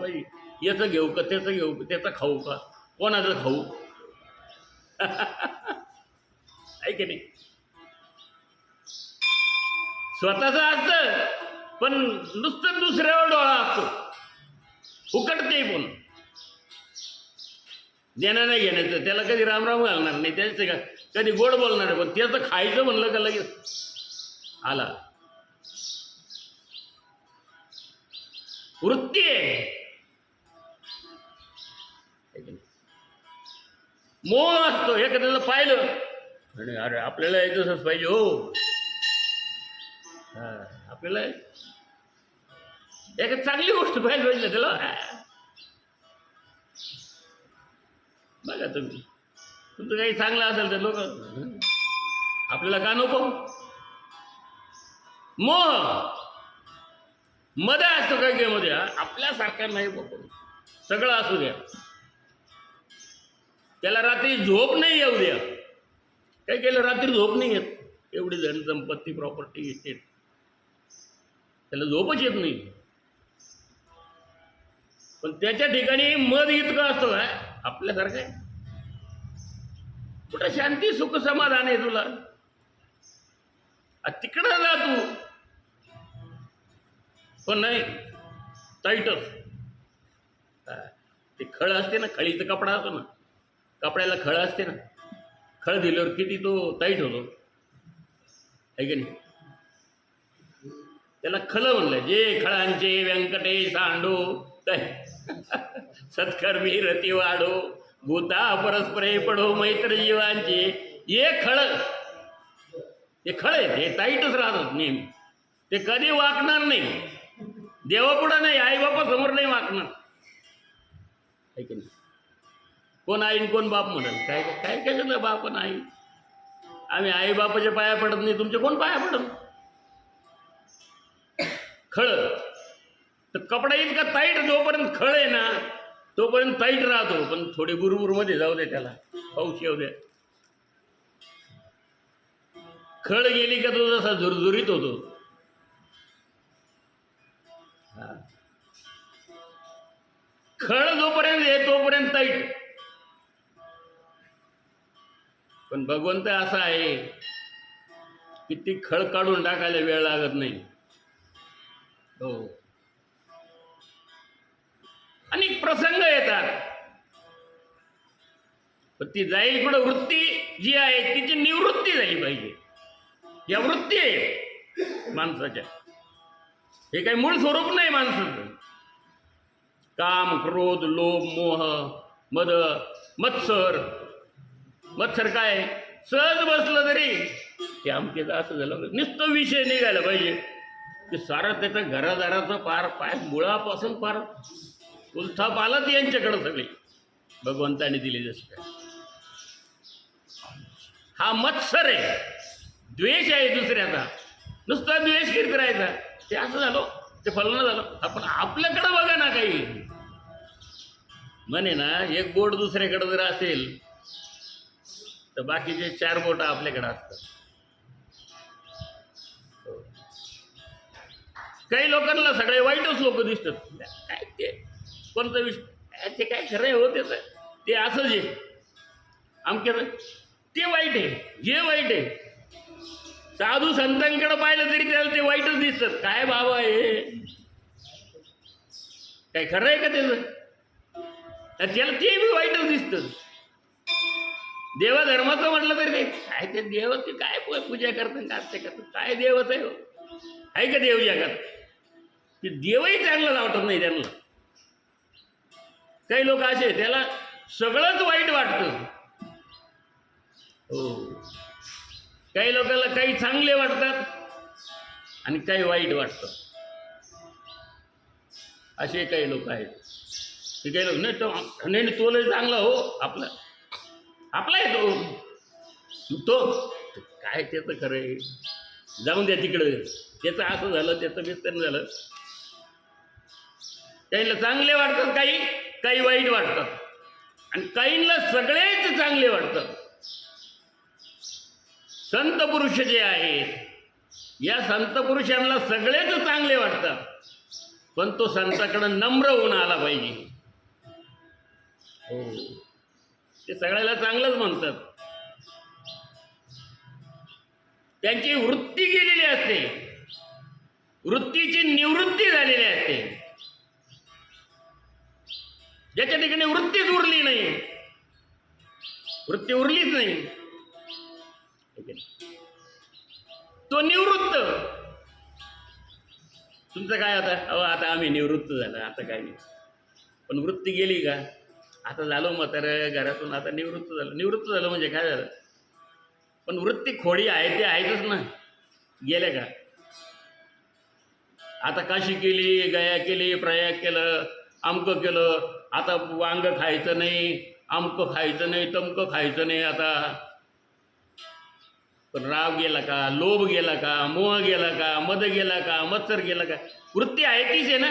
पाहिजे याचं घेऊ का त्याचं घेऊ का त्याचं खाऊ का? कोणाचं खाऊ? आहे की नाही? स्वतःचं असतं पण नुसतं दुसऱ्यावर डोळा असतो. फुकट ते पण. देणं नाही घेण्याचं त्याला कधी रामराम घालणार नाही त्याचं का कधी गोड बोलणार पण त्याचं खायचं म्हणलं का लगेच? आला. वृत्ती आहे. मोह असतो एखाद्याला पाहिलं. आणि अरे आपल्याला एक तसंच पाहिजे हो. हा, आपल्याला एखादी चांगली गोष्ट पाहिजे पाहिजे त्याला. बघा तुम्ही. तुमचं काही चांगलं असेल तर लोक आपल्याला का नको? मोहमध्ये असतो काय काय मध्ये आपल्यासारखा नाही बघ सगळं असू द्या. त्याला रात्री झोप नाही येऊ द्या. काय केलं? रात्री झोप नाही येत. एवढी धन संपत्ती प्रॉपर्टी येते त्याला झोपच येत नाही. पण त्याच्या ठिकाणी मध इतकं असतं काय आपल्यासारखं. आहे कुठं शांती सुख समाधान आहे तुला? तिकडं जा तू. पण नाही टाईटच ते खळ असते ना खळीचं कपडा असतो ना. कपड्याला खळ असते ना खळ दिल्यावर किती तो टाईट होतो आहे की नाही? त्याला खळ म्हणलं जे खळांचे व्यंकटेश सांडो काय सत्कर्मी रती वाढो भूता परस्परे पडो मैत्र जीवांचे. ये खळ हे खळ आहे ते ताईटच राहतात नेहमी. ते कधी वाकणार नाही. देवापुढं नाही आईबापासमोर नाही वाकणार. ऐक नाही? कोण आईन कोण बाप म्हणाल? काय काय कशाला बाप आणि आई? आम्ही आई बापाच्या पाया पडत नाही तुमच्या कोण पाया पडत खळ. तर कपडा इतका ताईट जोपर्यंत खळ आहे ना तोपर्यंत ताईट राहतो. पण थोडे बुरबुरमध्ये जाऊ दे त्याला. पाऊस येऊ द्या खळ गेली का तो जसा झुरझुरीत होतो. खळ जोपर्यंत आहे तोपर्यंत ताईट पण भगवंत असा आहे की ती खळ काढून टाकायला वेळ लागत नाही. हो. अनेक प्रसंग येतात. पण ती जाईल पुढं वृत्ती जी आहे तिची निवृत्ती झाली पाहिजे. या वृत्ती आहे माणसाच्या. हे काही मूळ स्वरूप नाही माणसाचं. काम क्रोध लोभ मोह मद मत्सर मत्सर काय? सहज बसलं तरी. ते आमच्याचं असं झालं. नुसतं विषय निघायला पाहिजे. की सारं त्याचा घरादाराचं पार पाय मुळापासून पार. उलथा पालत यांच्याकडं सगळे. भगवंताने दिले जसे काय हा मत्सर आहे. द्वेष आहे दुसऱ्याचा. नुसता द्वेष किती करायचा ते असं झालं. ते फलना झालं. आपण आपल्याकडं बघा ना काही. म्हणे ना एक बोट दुसऱ्याकडं जर असेल तर बाकीचे चार बोट आपल्याकडे असतात. हो. काही लोकांना सगळे वाईटच लोक दिसतात. काय ते? कोणतं विषय ते काय खरं आहे हो त्याचं? ते असं जे. आमच्या ते वाईट आहे. जे वाईट आहे. साधू संतांकडे पाहिलं तरी त्याला ते वाईटच दिसतात. काय बाबा हे? काय खरं आहे का त्याचं? त्याला ते बी वाईटच दिसतं. देवधर्माचं म्हटलं तरी ते काय ते देवाची काय पूजा करतात काय ते करतात काय देवच आहे हो? आहे का देव जगात? ते देवही त्यांना वाटत नाही त्यांना. काही लोक असे आहेत, त्याला सगळंच वाईट वाटतं. हो. काही लोकांना काही चांगले वाटतात आणि काही वाईट वाटतं. असे काही लोक आहेत. ते काही लोक नाही तो नाही नाही, तो लय चांगला हो आपला आपला येतो तो. तो. काय त्याचं खरं आहे? जाऊन द्या तिकडं. त्याचं असं झालं त्याचं विस्तार झालं. काहींना चांगले वाटतात काही काही वाईट वाटतात. आणि काहींना सगळेच चांगले वाटतात. संत पुरुष जे आहेत या संत पुरुषांना सगळेच चांगले वाटतात. पण तो संताकडं नम्र होऊन आला पाहिजे. हो. ते सगळ्याला चांगलंच म्हणतात. त्यांची वृत्ती गेलेली असते. वृत्तीची निवृत्ती झालेली असते. ज्याच्या ठिकाणी वृत्तीच उरली नाही वृत्ती उरलीच नाही. तो निवृत्त. तुमचं काय आता? अहो आता आम्ही निवृत्त झालं आता काय नाही. पण वृत्ती गेली का? आता झालो म्हातारं घरातून आता निवृत्त झालं. निवृत्त झालं म्हणजे काय झालं? पण वृत्ती खोडी आहे ते आहेतच ना. गेल्या का? आता काशी केली गया केली प्रयाग केलं आमकं केलं. आता वांग खायचं नाही आमकं खायचं नाही तमकं खायचं नाही आता. पण राव गेला का? लोभ गेला का? मोह गेला का? मद गेला का? मत्सर गेला का? वृत्ती आहे तीच आहे ना.